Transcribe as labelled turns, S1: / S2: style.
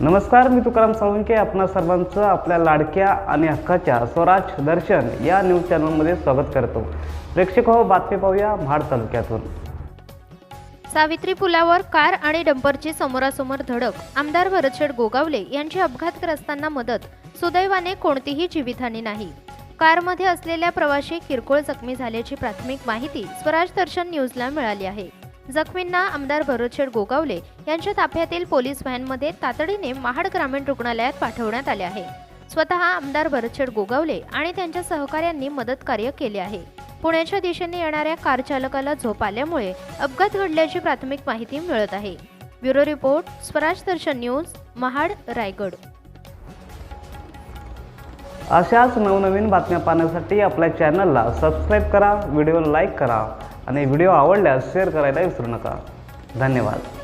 S1: नमस्कार मी तुकाराम साळुंके. आपणा सर्वांचं आपल्या लाडक्या आणि हक्काच्या स्वराज दर्शन या न्यूज चॅनलमध्ये स्वागत करतो. प्रेक्षक हो बातमी पाहूया महाड तालुक्यातून.
S2: सावित्री पुलावर कार आणि डंपरची समोरासमोर धडक. आमदार भरतशेठ गोगावले यांची अपघातग्रस्तांना मदत. सुदैवाने कोणतीही जीवितहानी नाही. कारमध्ये असलेल्या प्रवाशी किरकोळ जखमी झाल्याची प्राथमिक माहिती स्वराज दर्शन न्यूजला मिळाली आहे. जखमींना आमदार भरतशेठ गोगावले यांच्या ताफ्यातील पोलीस व्हॅनमध्ये तातडीने महाड ग्रामीण रुग्णालयात पाठवण्यात आले आहे. स्वतः आमदार भरतशेठ गोगावले आणि त्यांच्या सहकाऱ्यांनी मदत कार्य केले आहे. पुण्याच्या दिशेने येणाऱ्या कार चालकाला झोप आल्यामुळे अपघात घडल्याची प्राथमिक माहिती मिळत आहे. Bureau report Swaraj Darshan news Mahad Raigad.
S1: अशाच नवनवीन बातम्या पाहण्यासाठी आपल्या चॅनलला सबस्क्राईब करा व्हिडिओ लाईक करा. आणि व्हिडिओ आवडल्यास शेअर करायला विसरू नका. धन्यवाद.